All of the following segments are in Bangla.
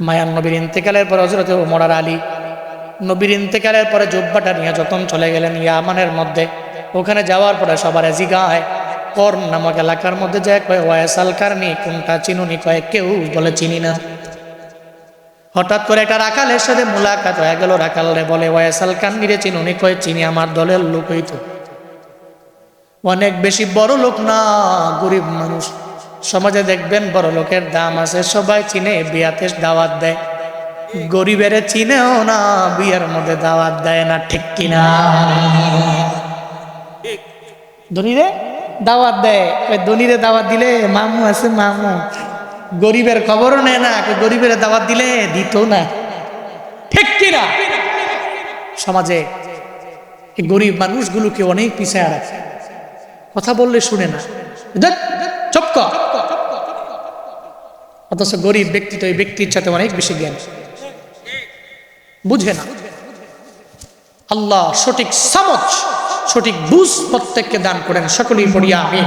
মায়ান নবীর ইন্তেকালের পর হজরত ওমরার আলী নবীর ইন্তেকালের পরে জুব্বাটা নিয়ে যতন চলে গেলেন ইয়ামানের মধ্যে। ওখানে যাওয়ার পরে সবার এজি জিগায় কর্ম নামক এলাকার মধ্যে যায় কয়, ওয়াসাল কারনি কোনটা চিনুনি কয়, কেউ বলে চিনি না। হঠাৎ করে একটা রাখালের সাথে মুলাকাত হয়ে গেল, রাখাল রে বলে, ওয়াসাল কান্নি রে চিনুনি কয়, চিনি আমার দলের লোকই তো। অনেক বেশি বড় লোক না, গরিব মানুষ। সমাজে দেখবেন বড় লোকের দাম আছে সবাই চিনে বিয়াতে দাওয়াত দেয়। গরিবের চিনেও না বিয়ের মধ্যে দাওয়াত দেয় না ঠিক কিনা? ধনীরে দাওয়াত দেয়। ধনীরে দাওয়াত দিলে মামু আছে মামু। গরিবের খবরও নেয় না গরিবের দাওয়াত দিলে দিত না। ঠিক কিনা? সমাজে গরিব মানুষগুলোকে অনেক পিছিয়ে রাখে। কথা বললে শুনে না। দেখ, চুপ কর। অথচ গরিব ব্যক্তি তো এই ব্যক্তির সাথে অনেক বেশি জ্ঞান। বুঝে না। আল্লাহ সঠিক সামচ সঠিক বুঝ প্রত্যেককে দান করেন। সকলেই পড়িয়া আমি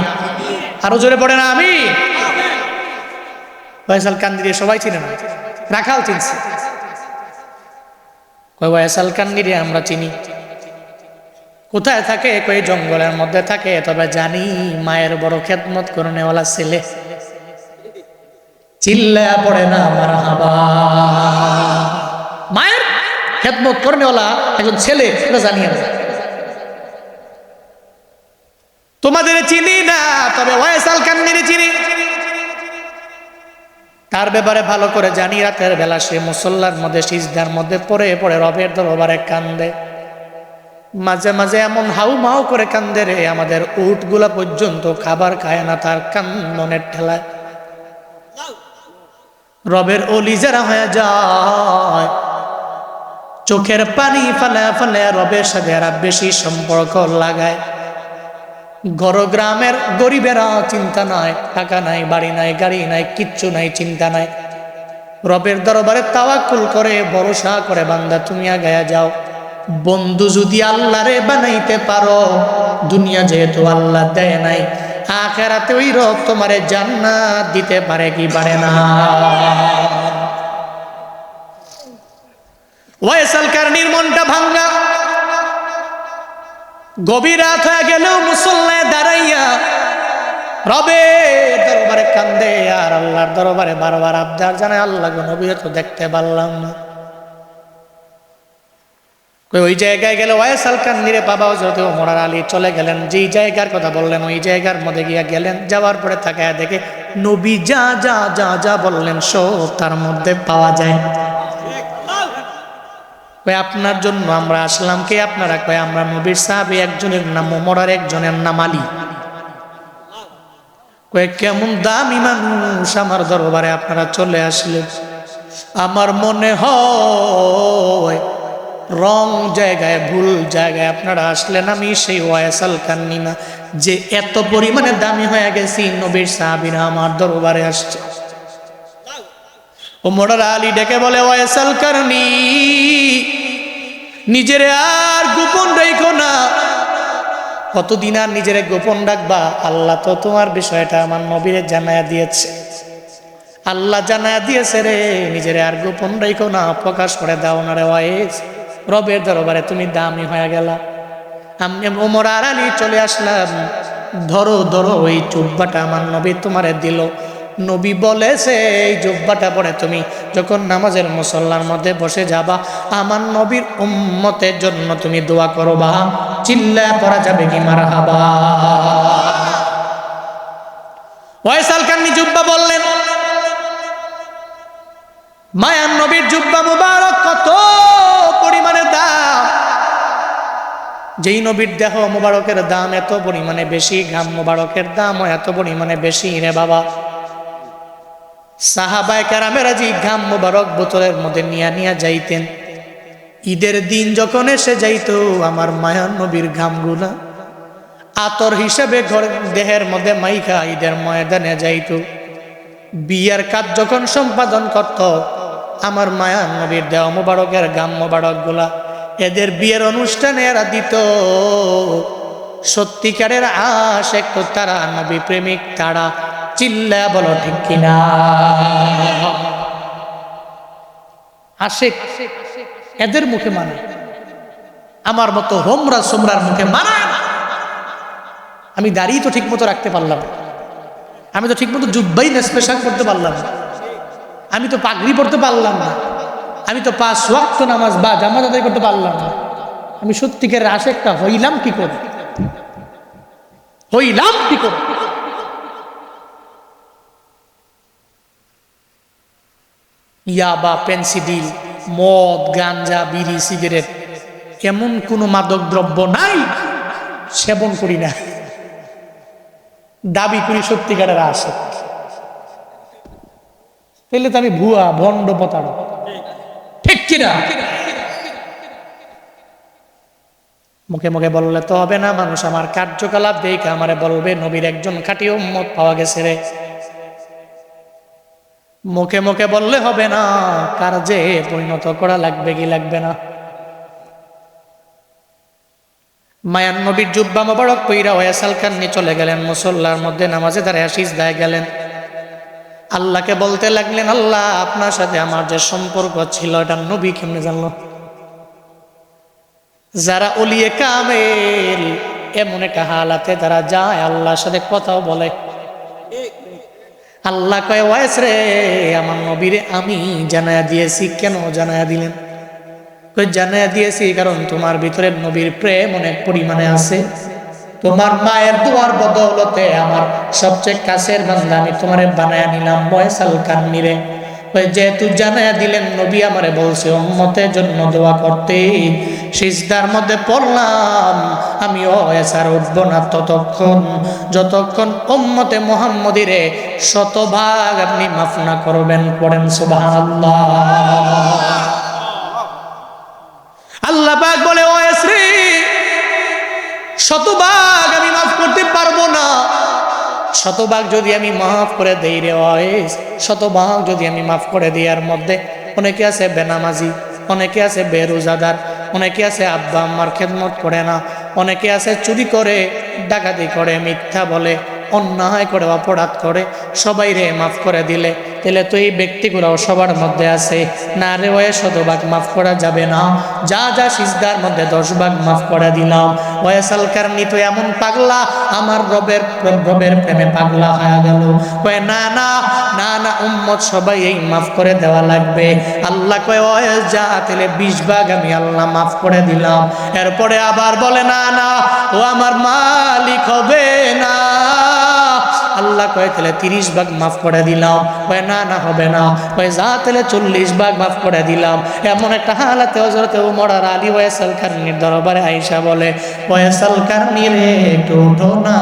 আরও জোরে পড়ে না আমি কান্দিরে সবাই চিনে না রাখাল চিনছে। কয় ওয়াইসাল কান্দিরে আমরা চিনি। কোথায় থাকে কই জঙ্গলের মধ্যে থাকে, তবে জানি মায়ের বড় খেদমত করে নেওয়ালা ছেলে। চিল্লা পড়ে না আমার হাবা। মায়ের খেদমত করনেওয়ালা একজন ছেলে এটা জানি আমরা তোমাদের চিনি না, তবে ওয়াইসাল কান্দিরে চিনি। তার ব্যাপারে ভালো করে জানি, রাতের বেলা সে মুসল্লার মধ্যে, সিজদার মধ্যে পড়ে পড়ে রবের দরবারে কান্দে। মাঝে মাঝে এমন হাউ মাউ করে কান্দে রে, আমাদের উটগুলা পর্যন্ত খাবার খায় না, তার কান্দনের ঠেলায়। রবের অলি যারা হয়ে যায়, চোখের পানি ফালে ফালে রবের সাথে এরা বেশি সম্পর্ক লাগায়। ঘর গ্রামের গরিবেরা চিন্তা নাই, টাকা নাই, বাড়ি নাই, গাড়ি নাই, কিচ্ছু নাই, চিন্তা নাই। রবের দরবারে তাওয়াক্কুল করে, ভরসা করে, বান্দা, তুমি আগায়া যাও। বন্ধু যদি আল্লাহরে বানাইতে পারো, দুনিয়া যেহেতু আল্লাহ দেয় নাই আখেরাতে ওই রব তোমারে জান্নাত দিতে পারে কি পারে না। ওয়েসাল কারনির মনটা ভাঙ্গা। গভীর রাত হয়ে গেলেও মুসল্লায় দাঁড়াইয়া রবে দরবারে কান্দে, আর আল্লাহর দরবারে বারবার আবদার জানায় আল্লাহ নবী তো দেখতে পারলাম না। ওই জায়গায় গেলে ওয়াইসাল কান্দিরে বাবা হজরত ওমরার আলী চলে গেলেন। যেই জায়গার কথা বললেন, ওই জায়গার মধ্যে গিয়া গেলেন। যাওয়ার পরে তাকায় দেখে নবী যা যা যা যা বললেন, সব তার মধ্যে পাওয়া যায়। কই, আপনার জন্য আমরা আসলাম কে আপনারা? কয় আমরা নবীর সাহাবি একজনের নাম ওমরার একজনের নাম আলী। কয় কেমন দামি মানুষ আমার দরবারে আপনারা চলে আসলেন। আমার মনে হয় রং জায়গায়, ভুল জায়গায় আপনারা আসলেন, আমি সেই ওয়াইসাল কান্নি না যে এত পরিমাণে দামি হয়ে গেছি, নবীর সাহাবিরা আমার দরবারে আসছে। ও মোড়ার আলী ডেকে বলে ওয়াইসাল কারণী নিজের আর গোপন রেখো না। কতদিন আর নিজের গোপন রাখবা? আল্লাহ তো তোমার বিষয়টা আমার নবীরে জানায়া দিয়েছে। আল্লাহ জানায়া দিয়েছে রে, নিজের আর গোপন রেখো না, প্রকাশ করে দাও না রে ওয়াইস রবের দরবারে তুমি দামি হয়ে গেলা। আমি ওমর আর আলী চলে আসলাম। ধরো ধরো, ওই চুব্বাটা আমার নবী তোমারে দিল। নবী বলেছে এই জুব্বাটা পরে তুমি যখন নামাজের মুসল্লার মধ্যে বসে যাবা, আমার নবীর উম্মতের জন্য তুমি দোয়া করবা। চিল্লা পড়া যাবে কি মারা হাবা ওয়াইসাল কান্নি জুব্বা বললেন মায়ান নবীর জুব্বা মুবারক কত পরিমাণে দাম। যেই নবীর দেহ মুবারকের দাম এত পরিমাণে বেশি, ঘাম মুবারকের দামও এত পরিমাণে বেশি রে বাবা। সাহাবায় কারামেরা যে ঘাম মুবারক বোতলের মধ্যে নিয়ে নিয়ে যাইতেন। ঈদের দিন যখন এসে যাইত, আমার মায়ান নবীর ঘামগুলা আতর হিসেবে ঘর দেহের মধ্যে মাইখা ঈদের ময়দানে যাইতো। বিয়ার কাজ যখন সম্পাদন করত আমার মায়া নবীর দেহ মোবারকের গাম মোবারকগুলা এদের বিয়ের অনুষ্ঠানে এরা দিত। সত্যিকারের আশেক তো তারা নবী প্রেমিক, তারা চিল্লা বলো ঠিক কিনা? আশেক, এদের মুখে মানে? আমার মতো হোমরা সোমরার মুখে মানায় না আমি দাঁড়িয়ে তো ঠিক মতো রাখতে পারলাম আমি তো ঠিক মতো জুব্বাই নেসপেশাক করতে পারলাম না। আমি তো পাগড়ি পড়তে পারলাম না। আমি তো পাঁচ ওয়াক্ত নামাজ বা জামাত আদায় করতে পারলাম না। আমি সত্যিকার আশেকটা হইলাম কি করে? হইলাম কি করে? ইয়াবা, পেন্সিডিল, মদ, গাঞ্জা, বিড়ি, সিগারেট, এমন কোনো মাদক দ্রব্য নাই, সেবন করি না। দাবি করি সত্যিকারের আসে তাহলে তো আমি ভুয়া, ভণ্ড পতাড় ঠিক কিনা? মুখে মুখে বললে তো হবে না, মানুষ আমার কার্যকলাপ দেখে আমারে বলবে, নবীর একজন খাঁটি উম্মত পাওয়া গেছে রে। মুখে মুখে বললে হবে না, কার কার্যে পরিণত করা লাগবে কি লাগবে না। মায়ান নবীর জুব্বা মোবারক পইরা ওয়াসাল খান নিয়ে চলে গেলেন, মুসল্লার মধ্যে নামাজে তারা আসিস দায় গেলেন। আল্লাহকে বলতে লাগলেন, আল্লাহ, আপনার সাথে আমার যে সম্পর্ক ছিল, এটা নবী কেমনে জানলো? যারা অলিয়ে কামেল, এমন একটা হালাতে তারা যায়, আল্লাহর সাথে কথাও বলে। আল্লাহ কয়, ওয়াইস রে, আমার নবীরে আমি জানায়া দিয়েছি, কেন জানায়া দিলেন? জানায়া দিয়েছি কারণ তোমার ভিতরে নবীর প্রেম অনেক পরিমাণে আছে। তোমার মায়ের দুয়ার বদৌলতে আমার সবচেয়ে কাছের বান্দা, আমি তোমারে বানায়া নিলাম বয়সাল কান্নিরে। ওই যেহেতু জানায়া দিলেন, নবী আমারে বলছে উম্মতের জন্য দোয়া করতে। সিজদার মধ্যে পড়লাম, আমি ও এসার উঠব না ততক্ষণ। যতক্ষণ উম্মতে মোহাম্মদিরে শতভাগ আপনি মাফ না করবেন, পড়েন সুবহানাল্লাহ। আল্লাহ পাক বলে, ও শ্রী শতভাগ করতে পারব না। শতভাগ যদি আমি মাফ করে দেই রে ওয়েস শতভাগ যদি আমি মাফ করে দিই আর মধ্যে অনেকে আছে বেনামাজি, অনেকে আছে বেরোজাদার, অনেকে আছে আব্বা আম্মার খেদমত করে না, অনেকে আছে চুরি করে, ডাকাতি করে, মিথ্যা বলে অন্যায় করে, অপরাধ করে, সবাই রে মাফ করে দিলে। তাহলে তো এই ব্যক্তিগুলো সবার মধ্যে আছে। না রে ওয়ে শতভাগ মাফ করা যাবে না। যা যা সিজদার মধ্যে দশ ভাগ মাফ করে দিলাম। ওয়াসাল কারণি তো এমন পাগলা, আমার রবের রবের প্রেমে পাগলা হয়ে গেল। কয়ে না না না না, উম্মত সবাই এই মাফ করে দেওয়া লাগবে। আল্লাহ কয়ে ওয়েস যা, তাহলে বিশ ভাগ আমি আল্লাহ মাফ করে দিলাম। এরপরে আবার বলে, না না, ও আমার মালিক হবে না। আল্লাহ কয়ে, তাহলে তিরিশ ভাগ মাফ করে দিলাম। কয়ে, না না, হবে না। কয়ে, যা, তাহলে চল্লিশ ভাগ মাফ করে দিলাম। এমন একটা হালাতে হজরতে উমরার আলী ওয়েসাল কারনির দরবারে আইসা বলে ওয়েসাল কারনি রে, একটু উঠো না,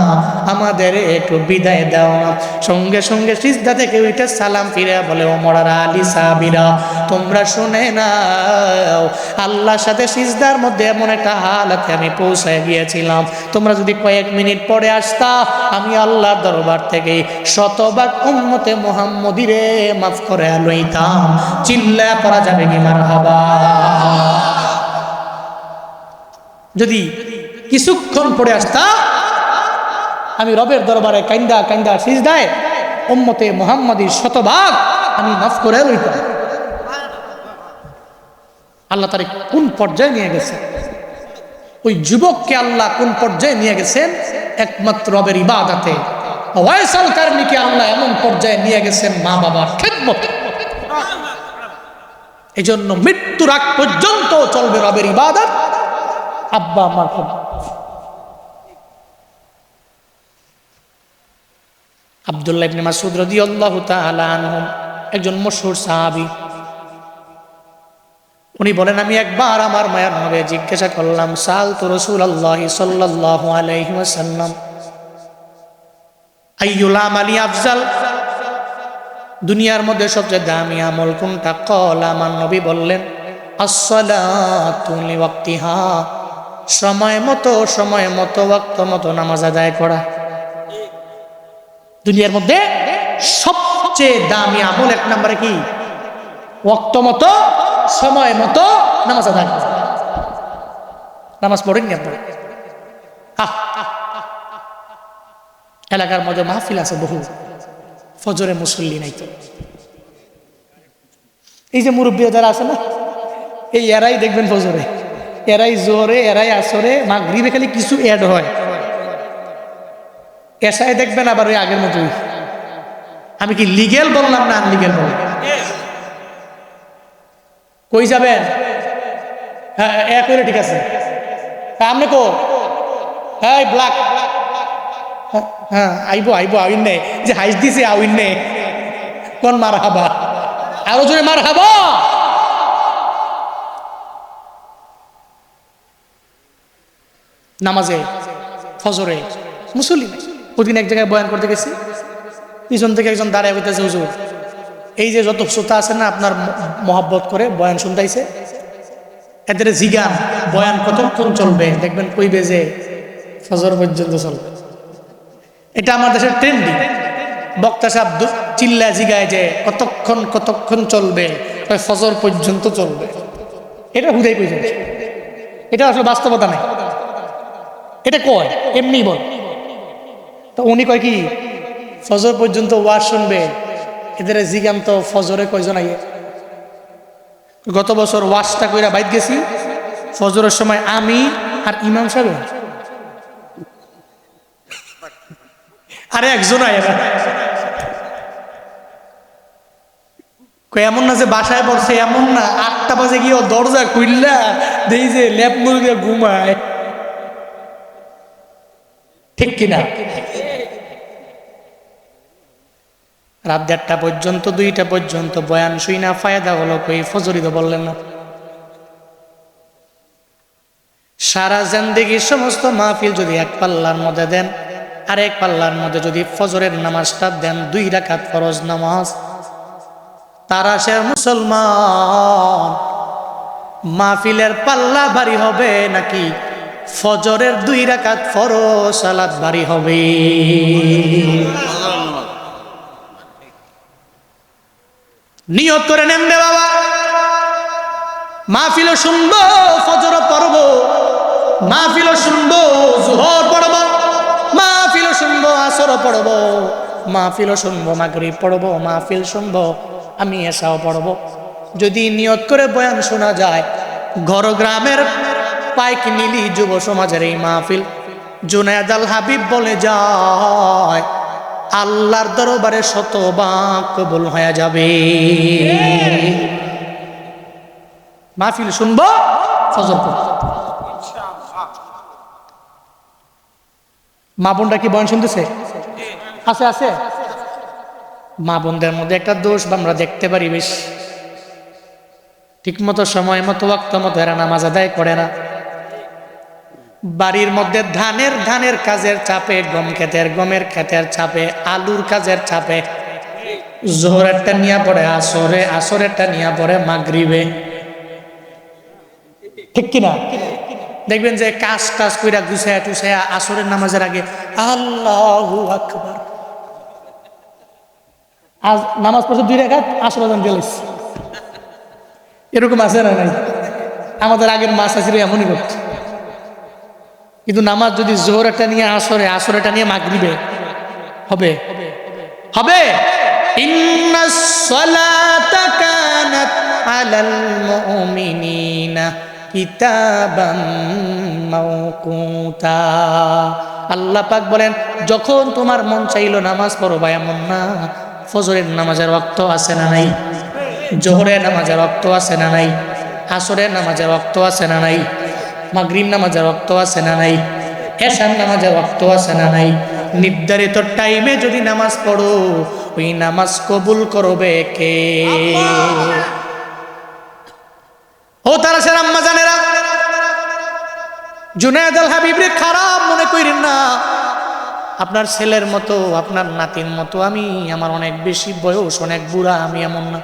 আমাদের একটু বিদায় দাও না। সঙ্গে সঙ্গে সিজদা থেকে উঠে সালাম ফিরে বলে ও ওমরার আলী সাহাবিরা, তোমরা শুনে নাও, আল্লাহর সাথে সিজদার মধ্যে এমন একটা হালাতে আমি পৌঁছায় গিয়েছিলাম। তোমরা যদি কয়েক মিনিট পরে আসতা, আমি আল্লাহর দরবার থেকে শতভাগ উম্মতে মোহাম্মদিরে মাফ করে লইতাম। চিল্লা করা যাবে কি মার যদি কিছুক্ষণ পরে আসতা আমি রবের দরবারে কাইন্দা কাইন্দা সিজদায় উম্মতে মোহাম্মদীর শতভাগ আমি মাফ করে লইতাম। আল্লাহ তারে কোন পর্যায়ে নিয়ে গেছে ওই যুবককে আল্লাহ কোন পর্যায়ে নিয়ে গেছেন? একমাত্র রবের ইবাদাতে। ওয়াইসাল কারণীকে আল্লাহ এমন পর্যায়ে নিয়ে গেছেন মা বাবার খেদমত। এই জন্য পর্যন্ত চলবে রবের ইবাদত। আব্বা, আমার আবদুল্লাহ ইবনে মাসুদ রাদিয়াল্লাহু তাআলা আনহু একজন মশহুর সাহাবী। উনি বলেন, আমি একবার আমার মায়ের নবে জিজ্ঞাসা করলাম সাল তো রসুল আল্লাহ সাল্লাহ আলাইসাল্লাম আফজাল। দুনিয়ার মধ্যে সবচেয়ে দামি আমল কোনটা? কল, আমার নবী বললেন সময় মতো সময় মতো, ওয়াক্ত মতো নামাজ আদায় করা। দুনিয়ার মধ্যে সবচেয়ে দামি আমল এক নম্বরে কি? ওয়াক্ত মতো, সময় মতো নামাজ আদায় করা। নামাজ পড়েননি আপনারা? আহ এলাকার মধ্যে মাহফিল আছে বহু। ফজরে মুসল্লি নাই তো। এই যে মুরব্বী যারা আছে না, এই এরাই দেখবেন ফজরে। এরাই জোরে এরাই আসরে, মাগরিবে খালি কিছু অ্যাড হয়। এসায় দেখবেন আবার ওই আগের মতোই। আমি কি লিগেল বললাম না আনলিগেল বললাম? কই যাবেন? হ্যাঁ এক ঠিক আছে। আপনি কো হ্যাঁ ব্ল্যাক হ্যাঁ আইবো আইবো আউইন নে। যে হাইস দিছে আউইন নে। কোন মার হাবা আরও জোরে মার হাবা নামাজে, ফজরে মুসলিম ওদিন এক জায়গায় বয়ান করতে গেছি। পিছন থেকে একজন দাঁড়ায় হইতেছে হুজুর, এই যে যত শ্রোতা আছে না, আপনার মহাব্বত করে বয়ান শুনতাইছে। এদের জিগান, বয়ান কতক্ষণ চলবে? দেখবেন কইবে যে ফজর পর্যন্ত চলবে। এটা আমার দেশের ট্রেন্ডিং বক্তা সাহেব চিল্লা জিগায় যে কতক্ষণ কতক্ষণ চলবে ফজর পর্যন্ত চলবে। এটা হুদাই কইছে এটা আসলে বাস্তবতা নাই। এটা কয়, এমনি বল। তো উনি কয় কি, ফজর পর্যন্ত ওয়াজ শুনবে, এদের জিগান তো ফজরে কয়জন আইয়ে? গত বছর ওয়াশটা কইরা বাইক গেছি। ফজরের সময় আমি আর ইমাম সাহেব আরে একজন এমন না যে বাসায় পড়ছে এমন না, আটটা বাজে গিয়ে দরজা খুললা, দেই যে ল্যাপ মুরগে ঘুমায়। ঠিক কিনা রাত দেড়টা পর্যন্ত, দুইটা পর্যন্ত, বয়ান শুই না, ফায়দা হলো কই, ফজরি তো বললেন না। সারা জিন্দেগির সমস্ত মাহফিল যদি এক পাল্লার মধ্যে দেন আর এক পাল্লার মধ্যে যদি ফজরের নামাজটা দেন, দুই রাকাত ফরজ নামাজ। তারা সে মুসলমান। মাহফিলের পাল্লা ভারী হবে নাকি ফজরের দুই রাকাত ফরজ সালাত ভারী হবে? নিয়ত করে নেন দে বাবা। মাহফিলও শুনব ফজর পড়ব। মাহফিলও শুনব জোহর শুনব আসর পড়ব। মাহফিলও শুনব মাগরিব পড়ব মাহফিল শুনব আমি এসাও পড়ব। যদি নিয়ত করে বয়ান শোনা যায় ঘর গ্রামের পাইক মিলি যুব সমাজের এই মাহফিল জুনায়দ আল হাবিব বলে যায় আল্লাহর দরবারে শতবাক কবুল হয়ে যাবে। মাহফিল শুনব ফজর মা বোনটা কি বয়ান শুনতেছে? আছে আছে। মা বোনদের মধ্যে একটা দোষ আমরা দেখতে পারি বেশ। ঠিক মতো সময় মতো, ওয়াক্ত মতো এরা নামাজ আদায় করে না। বাড়ির মধ্যে ধানের ধানের কাজের চাপে, গম ক্ষেতের, গমের ক্ষেতের চাপে, আলুর কাজের চাপে। জোহরেরটা নিয়ে পড়ে, আসরে, আসরেরটা নিয়ে পড়ে মাগরিবে। ঠিক কিনা? দেখবেন যে কাজ টাজ কইরা গুছায়া টুছায়া আসরের নামাজের আগে আল্লাহ আকবার। আজ নামাজ পড়ছে দুই রেখাত আসর আজান গেলিস এরকম আছে না নাই? আমাদের আগের মাছ আছিল এমনই করত কিন্তু নামাজ যদি জোহর একটা নিয়ে আসরে একটা নিয়ে মাগরিবে, হবে? হবে? আল্লাহ পাক বলেন, যখন তোমার মন চাইলো নামাজ পড়বা এমন না ফজরের নামাজের রক্ত আছে না নাই? জোহরের নামাজের রক্ত আছে না নাই? আসরের নামাজের রক্ত আছে না নাই? মাগরিব নামাজের রক্ত আছে না নাই? এশার নামাজের রক্ত আছে না নাই? নির্ধারিত টাইমে যদি নামাজ পড়ো, ওই নামাজ কবুল করবে কে? ও তারা সে আম্মা জানেরা। জুনায়দ আল হাবিবরে খারাপ মনে করেন না। আপনার ছেলের মতো, আপনার নাতির মতো, আমি আমার অনেক বেশি বয়স, অনেক বুড়া, আমি এমন না।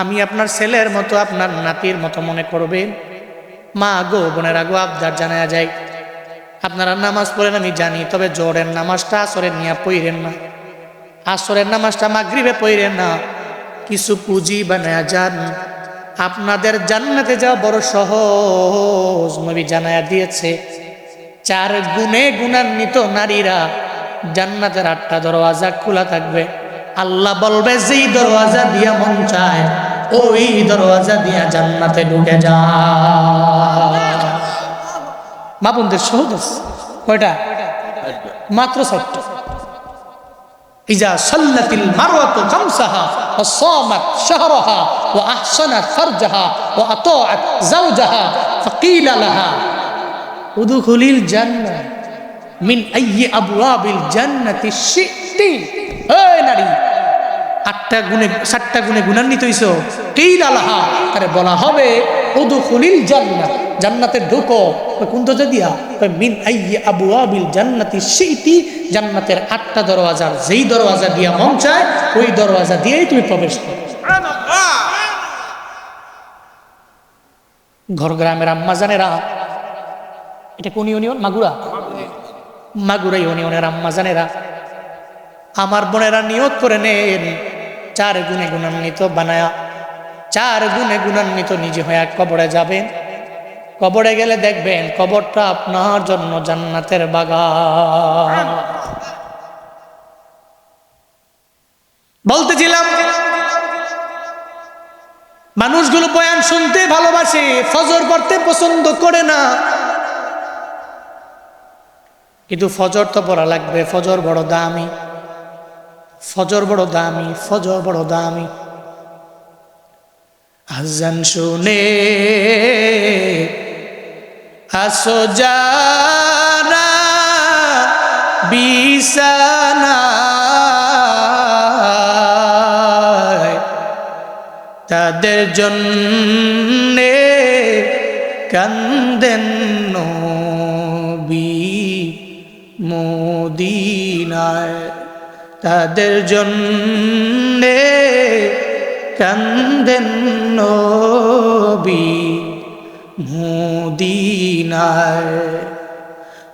আমি আপনার ছেলের মতো, আপনার নাতির মতো মনে করবেন। মা গো, বোনেরা গো, আবদার জানা যায়। আপনারা নামাজ পড়েন, আমি জানি, তবে জোরের নামাজটা আসরের নিয়ে পইরেন না। আসরের নামাজটা মাগরিবে পইরেন না। কিছু পুঁজি বানায় যান। আপনাদের জান্নাতে যাওয়া বড় সহজ, নবী জানায়া দিয়েছে। চার গুণে গুণান্বিত নারীরা জান্নাতের আটটা দরওয়াজা খোলা থাকবে। আল্লাহ বলবে, যেই দরওয়াজা দিয়া মন চায়, ওই দরওয়াজা দিয়া জান্নাতে ঢুকে যা। মা বোনদের সহজ কয়টা? মাত্র সত্য ইজা উদুখুলিল জান্না মিন আইয়ে আবুয়াবিল জান্নাতি শিটি এই নারী আটটা গুণে সাতটা গুণে গুণান্বিত হইছ। কেইল আলাহা আরে বলা হবে উদুখুলিল জান্নাত। জান্নাতে ঢুকো কোন দরজা দিয়া মিন আইয়ে আবু আবিল জান্নাতি সেইটি জান্নাতের আটটা দরওয়াজার যেই দরওয়াজা দিয়া মন চায় ওই দরওয়াজা দিয়েই তুমি প্রবেশ করো। ঘর গ্রামের আম্মা জানেরা এটা কোন ইউনিয়ন? মাগুরা। মাগুরা ইউনিয়নের আম্মা জানেরা। আমার বোনেরা নিয়ত করে নেন। চার গুণে গুণান্বিত বানায়া। চার গুণে গুণান্বিত নিজে হয়ে কবরে যাবেন। কবরে গেলে দেখবেন কবরটা আপনার জন্য জান্নাতের বাগান। বলতেছিলাম, মানুষগুলো বয়ান শুনতে ভালোবাসে, ফজর পড়তে পছন্দ করে না। কিন্তু ফজর তো পড়া লাগবে, ফজর বড় দামি। ফজর বড় দামি, ফজর বড় দামি। আজান শুনে আসো যারা বিছানায় তাদের জন্যে কান্দেন মদিনায় তাদের জন্যে কান্দেন নবী মদিনায়।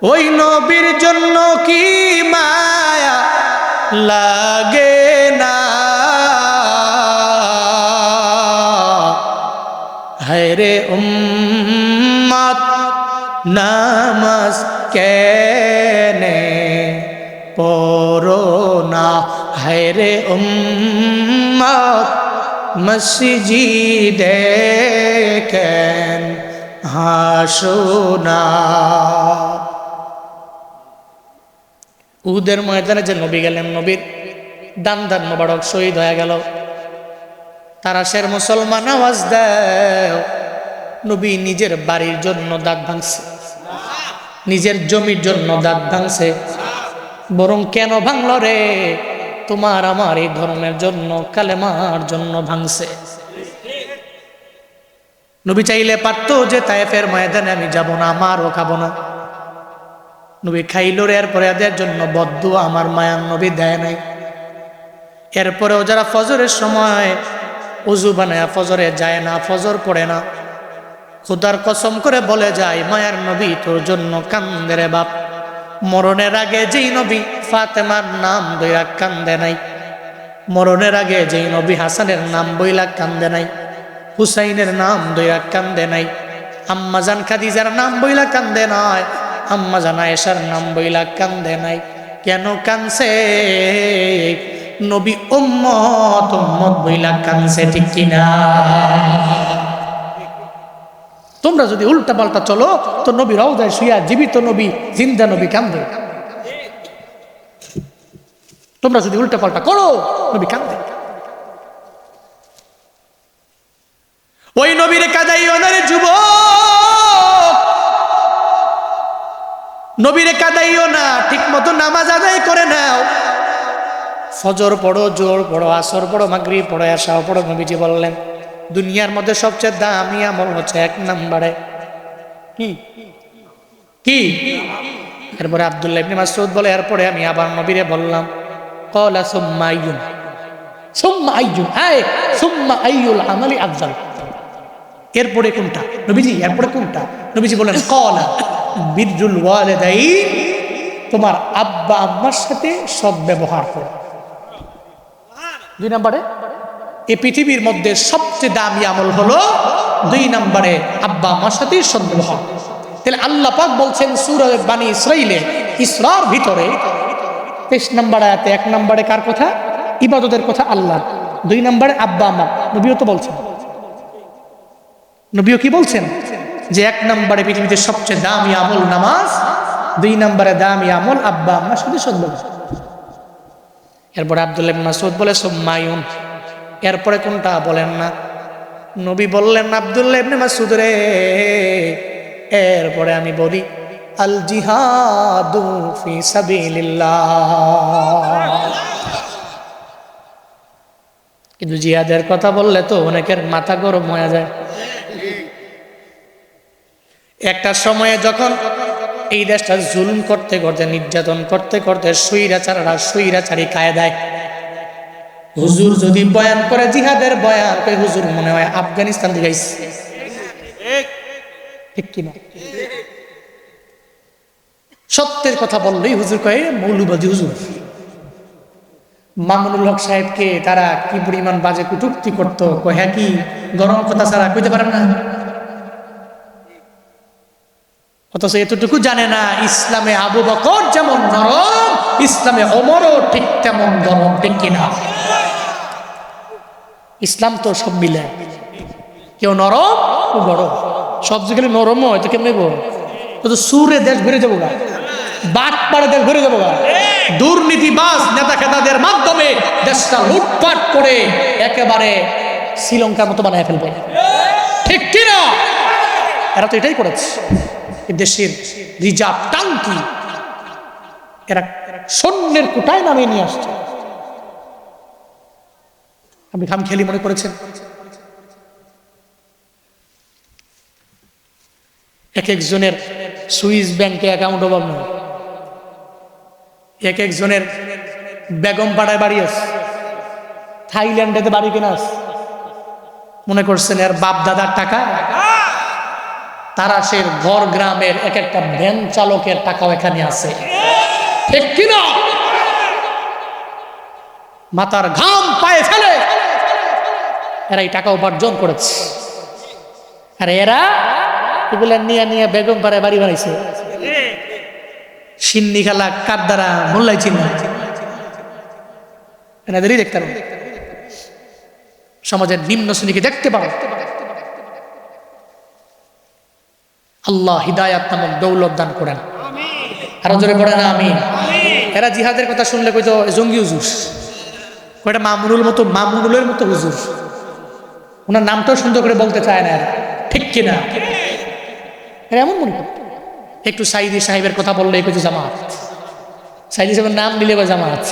ওই নবীর জন্য কি মায়া লাগে না? হায়রে উম্মত, নামাজ কেনে না। হায়রে উম্মত, মসজিদে কেন উহুদের ময়দানে যে নবী গেলেন, নবীর দান দান মোবারক শহীদ হয়ে গেল। তারা সের মুসলমান, আওয়াজ দেয় নবী নিজের বাড়ির জন্য দাঁত ভাঙছে। নিজের জমির জন্য দাঁত ভাঙছে। বরং কেন ভাঙল রে? তোমার আমার এই ধর্মের জন্য, কালেমার জন্য ভাঙছে। নবী চাইলে পারতো যে তায়েফের ময়দানে আমি যাব না, আমারও খাব না। নবী খাইল রে, এরপরে এদের জন্য বদ্ধ আমার মায়ার নবী দেয় নাই। এরপরেও যারা ফজরের সময় উজু বানায়, ফজরে যায় না, ফজর পড়ে না। খুদার কসম করে বলে যায়, মায়ার নবী তোর জন্য কান্দে রে বাপ। মরণের আগে যেই নবী ফাতেমার নাম দইরা কান্দে নাই। মরণের আগে যেই নবী হাসানের নাম বইলা কান্দে নাই। হুসাইনের নাম দইরা কান্দে নাই। আম্মাজান খাদিজার নাম বইলা কান্দে নাই। আম্মাজান আয়েশার নাম বইলা কান্দে নাই। কেন কানছে? নবী উম্মত উম্মত বইলা কানছে ঠিক কিনা? তোমরা যদি উল্টা পাল্টা চলো, তো নবী রওদায় শুয়া জীবিত নবী, জিন্দা নবী কান্দে। তোমরা যদি উল্টা পাল্টা করো, নবী কান্দে। ওই নবীর কাদাই নবীরে কাদাইও না ঠিক মতো নামাজ আদায় করে নাও। ফজর পড়ো, জোর পড়ো, আসর পড়ো মাগরি পড়ো আশাও পড়ো, নবীজি বললেন দুনিয়ার মধ্যে সবচেয়ে দামি আমল হচ্ছে এক নম্বরে। কি? কি? এরপরে আবদুল্লাহ ইবনে মাসউদ বলে, এরপরে আমি আবার নবীরে বললাম, কলা সুম্মা আইয়ুন। সুম্মা আইয়ুন আয় সুম্মা আইয়ুল আমালি আফজাল। এরপরে কোনটা? নবীজি, এরপরে কোনটা? নবীজি বলেন, কলা বিরুল ওয়ালিদাইন, তোমার আব্বা আম্মার সাথে সব ব্যবহার করো। দুই নম্বরে? এই পৃথিবীর মধ্যে সবচেয়ে দামি আমল হলো দুই নম্বরে আব্বা আম্মার সাথে সদ্ব্যবহার তাহলে আল্লাহ পাক বলছেন সুর বাণী ইসরাইলে ইসরার ভিতরে তেইশ নম্বর আয়াতে, এক নম্বরে কার কথা? ইবাদতের কথা আল্লাহ। দুই নম্বরে আব্বা আম্মা। নবীও তো বলছেন। নবীও কি বলছেন? যে এক নম্বরে পৃথিবীতে সবচেয়ে দামি আমল নামাজ, দুই নম্বরে দামি আমল আব্বা আম্মা শুধু শুনল এরপরে আবদুল্লাহ মাসউদ বলে সোম্মায়ুন এরপরে কোনটা বলেন না? নবী বললেন, আবদুল্লাহ ইবনে মাসউদ রে, এরপরে আমি বলি আল জিহাদু ফি সাবিলিল্লাহ। কিন্তু জিহাদের কথা বললে তো অনেকের মাথা গরম হয়ে যায়। একটা সময়ে যখন এই দেশটা জুলুম করতে করতে, নির্যাতন করতে করতে সৈরাচাররা সৈরাচারি কায়দায় হুজুর যদি বয়ান করে জিহাদের বয়ান করে হুজুর, মনে হয় আফগানিস্তান থেকে আইছে। ঠিক কিনা? সত্যের কথা বললেই হুজুর কয়ে, মৌলবাদী হুজুর। মামুনুল হক সাহেবকে তারা কি পরিমাণ বাজে কুটুক্তি করতো হ্যাঁ কি, গরম কথা ছাড়া কইতে পারে না? অথচ এতটুকু জানে না, ইসলামে আবু বকর যেমন নরম, ইসলামে অমরও ঠিক তেমন গরম ঠিক কিনা? ইসলাম তো সব মিলে। কেউ নরম ও গরম। সব যেখানে নরম হয়, তো কেমনি তো সুরে দেশ ঘুরে যাব গা। বাট পাড়ে দেশ ঘুরে যাব গা। দুর্নীতিবাজ নেতা খেতাদের মাধ্যমে দেশটা লুটপাট করে একেবারে শ্রীলঙ্কার মতো বানায় ফেলবে। ঠিক কিনা? এরা তো এটাই করেছে। দেশের রিজার্ভ টাঙ্কি এরা সৈন্যের কোটায় নামিয়ে নিয়ে আসছে। আপনি খাম খেলি মনে করেছেন? এক একজনের সুইস ব্যাংকে অ্যাকাউন্ট অভাব নয় এক একজনের বেগম পাড়ায় বাড়ি আছে। থাইল্যান্ডেতে বাড়ি কিনা আছে। মনে করছেন এর বাপ দাদার টাকা? তারা সে ঘর গ্রামের এক একটা ভ্যান চালকের টাকাও এখানে আছে। ঠিক কিনা? মাথার ঘাম পায়ে ফেলে। এরা এই টাকা উপার্জন করেছে। আর এরা এগুলা নিয়ে নিয়ে বেগম পাড়ায় বাড়ি বানাইছে। সিন্নি খেলা কার দ্বারা মোল্লাই চিহ্ন এনাদেরই দেখতে পারো। সমাজের নিম্ন শ্রেণীকে দেখতে পারো। আল্লাহ হিদায়াত নামক দৌলত দান করেন। আরও জোরে পড়ে না আমি এরা জিহাদের কথা শুনলে কইতো জঙ্গি হুজুর। কয়টা মামুনুল মতো, মামুনুলের মতো হুজুর। ওনার নামটাও সুন্দর করে বলতে চায় না ঠিক কিনা? এরা এমন মনে করতো একটু সাইদি সাহেবের কথা বললে কিছু জামাত। সাইদি সাহেবের নাম নিলে বা জামাত।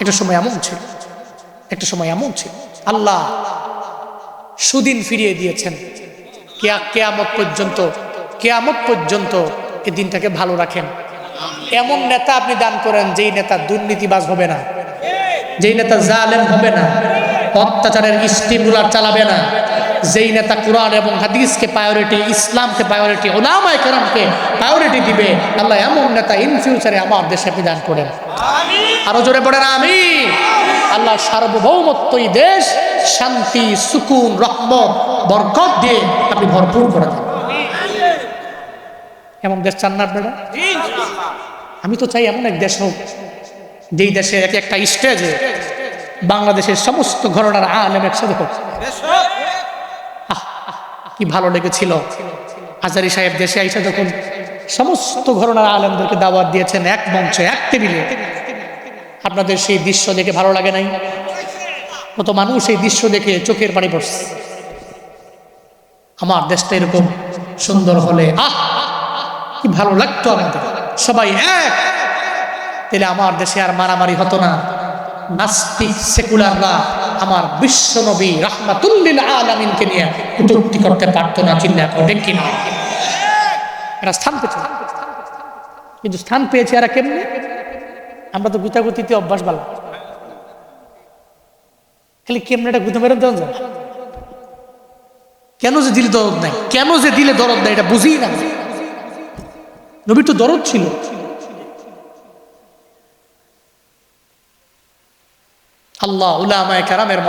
একটা সময় এমন ছিল। একটা সময় এমন ছিল। আল্লাহ সুদিন ফিরিয়ে দিয়েছেন। কেয়া, কেয়ামত পর্যন্ত কেয়ামত পর্যন্ত এই দিনটাকে ভালো রাখেন। এমন নেতা আপনি দান করেন, যেই নেতা দুর্নীতিবাজ হবে না, যেই নেতা জালেম হবে না, অত্যাচারের স্টিমুলার চালাবে না, যেই নেতা কোরআন এবং হাদিসকে প্রায়োরিটি ইসলামকে প্রায়োরিটি ওলামায় কেরামকে প্রায়োরিটি দিবে, আল্লাহ এমন নেতা ইন ফিউচারে আমার দেশে আপনি দান করেন। আরও জোরে পড়েন আমি আল্লাহ সার্বভৌমত্ব এই দেশ, শান্তি, সুকুন, রহমত, বরকত দিয়ে আপনি ভরপুর করে দেন। এমন দেশ চান না আপনারা? আমি তো চাই এমন এক দেশ হোক, যেই দেশে এক একটা স্টেজে বাংলাদেশের সমস্ত ঘটনার আলেম একসাথে হোক। কি ভালো লেগেছিল। আজারি সাহেব দেশে আইসা যখন সমস্ত ঘটনার আলেমদেরকে দাওয়াত দিয়েছেন এক মঞ্চে, এক টেবিলে, আপনাদের সেই দৃশ্য দেখে ভালো লাগে নাই? কত মানুষ এই দৃশ্য দেখে চোখের পানি পড়ছে। আমার দেশটা এরকম সুন্দর হলে, আহ, কি ভালো লাগতো আমাদের। সবাই এক। তাহলে আমার দেশে আর মারামারি হতো না। নাস্তিক সেকুলাররা আমার বিশ্ব নবী রাহমাতুল্লিল আলামিনকে নিয়ে কটূক্তি করতে পারতো না চিন্তা করে কিনা? এরা স্থান পেয়েছে। কিন্তু স্থান পেয়েছে এরা কেমনি? আমরা তো গুতাগুতিতে অভ্যাস ভালো খালি কেমনি এটা গুতা মেরে দেওয়া কেন যে দিলে দরদ নাই? কেন যে দিলে দরদ নাই? এটা বুঝি না। নবীর তো দরদ ছিল। আল্লাহ উলামায় কারামের